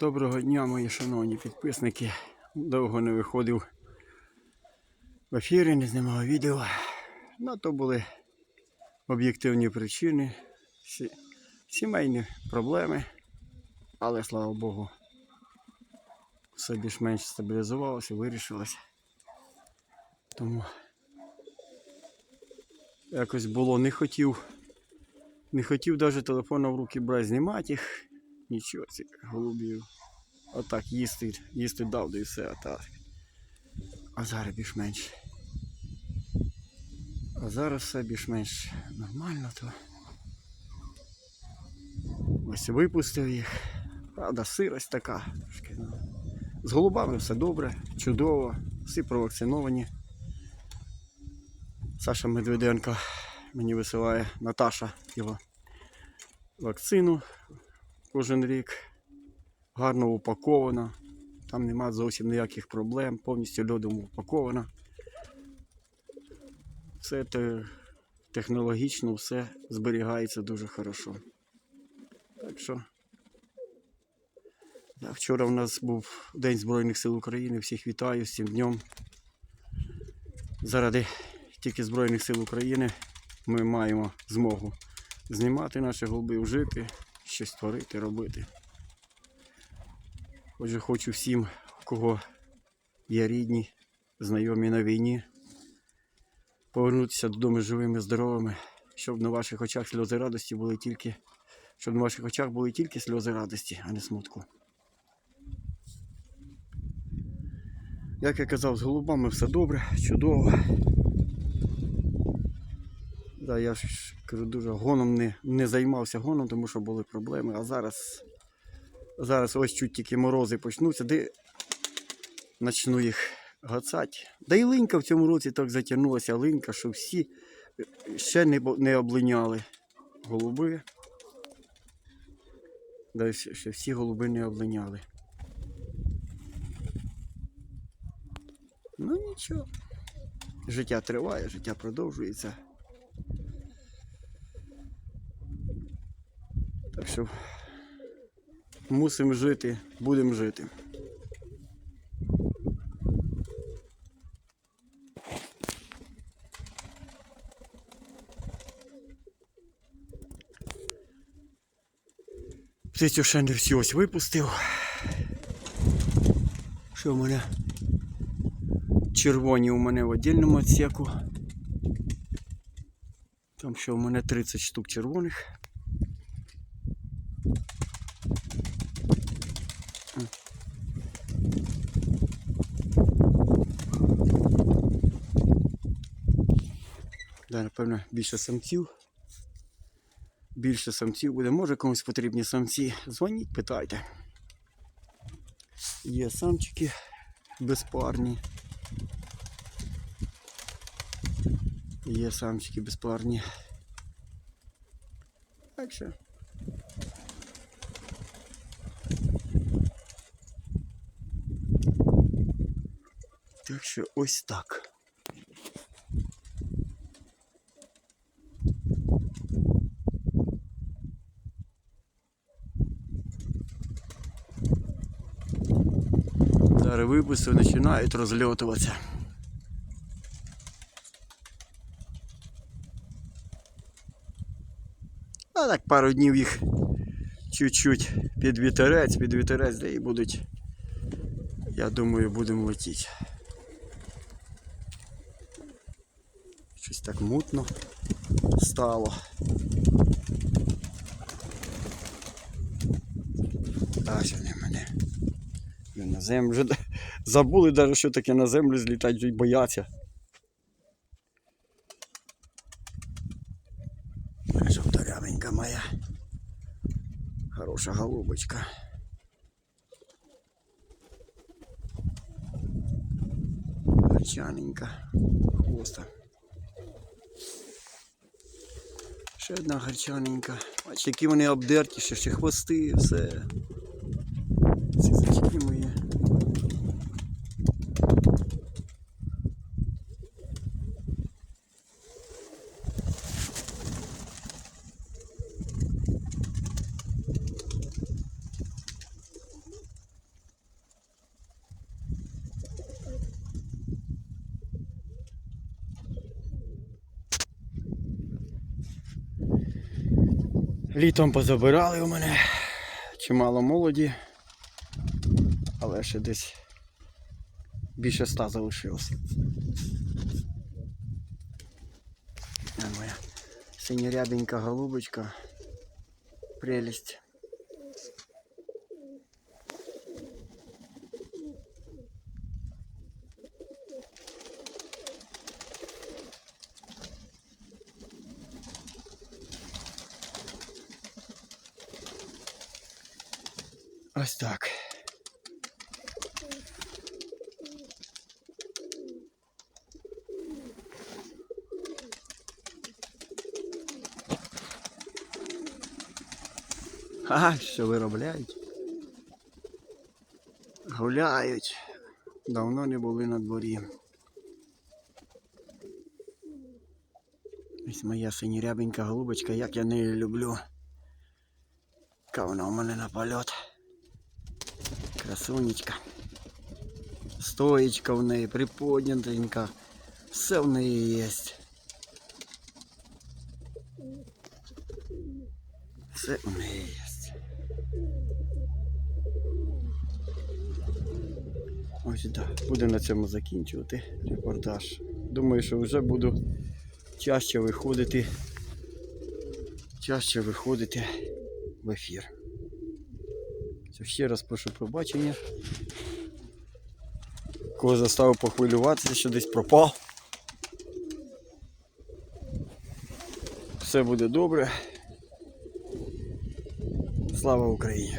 Доброго дня, мої шановні підписники. Довго не виходив в ефірі, не знімав відео. На то були об'єктивні причини, сімейні проблеми. Але слава Богу, все більш-менш стабілізувалося, вирішилося. Тому якось було не хотів. Не хотів навіть телефона в руки брати, знімати їх. Нічого ці голубів. Отак їсти, їсти дав, да і все, а так. А зараз більш-менш. А зараз все більш-менш нормально, то. Ось випустив їх. Правда, сирость така. трошки, ну. З голубами все добре, чудово, всі провакциновані. Саша Медведенко мені висилає Наташа його вакцину кожен рік. Гарно упакована. Там нема зовсім ніяких проблем, повністю льодом упакована. Все те, технологічно все зберігається дуже хорошо. Так що. Да, вчора в нас був День Збройних сил України. Всіх вітаю з цим днем. Заради тільки Збройних сил України ми маємо змогу знімати наші голуби, жити, щось творити, робити. Отже, хочу всім, у кого є рідні, знайомі на війні, повернутися додому живими, здоровими, щоб на ваших очах сльози радості були тільки, щоб на ваших очах були тільки сльози радості, а не смутку. Як я казав, з голубами все добре, чудово. Да, я ж кажу, дуже гоном не, не займався гоном, тому що були проблеми. А зараз, зараз ось чуть тільки морози почнуться, де почну їх гацати. Да і линька в цьому році так затягнулася линька, що всі ще не, не облиняли голуби. Да, ще всі голуби не облиняли. Ну нічого. Життя триває, життя продовжується. Що мусимо жити, будемо жити. Птицю ще не ось випустив. Що в мене? Червоні у мене в віддільному відсеку. Там що у мене 30 штук червоних. Да, напевно, більше самців. Більше самців буде. Може комусь потрібні самці. Дзвоніть, питайте. Є самчики безпарні. Є самчики безпарні. Так що. Так що ось так. Зараз починають розльотуватися. А так пару днів їх чуть-чуть під вітерець, під вітерець, де і будуть. Я думаю, будемо летіти. Щось так мутно стало. Ми на землю вже забули навіть, що таке на землю вже й бояться. Жовторявенька моя. Хороша голубочка. Гарчаненька. Хвоста. Ще одна гарчаненька. Бачите, які вони обдерті, ще, ще хвости, все. Ці зачки мої. Літом позабирали у мене чимало молоді, але ще десь більше ста залишилось. Моя синьорябенька голубочка. Прелість. Ось так. А, що виробляють? Гуляють. Давно не були на дворі. Ось моя синірябенька голубочка, як я неї люблю. Яка у мене на польот. Красунечка. Стоечка в неї, приподнятенька. Все в неї є. Все у неї є. Ось так. Будемо на цьому закінчувати репортаж. Думаю, що вже буду чаще виходити. Чаще виходити в ефір. Все, ще раз прошу пробачення. Кого заставив похвилюватися, що десь пропав. Все буде добре. Слава Україні!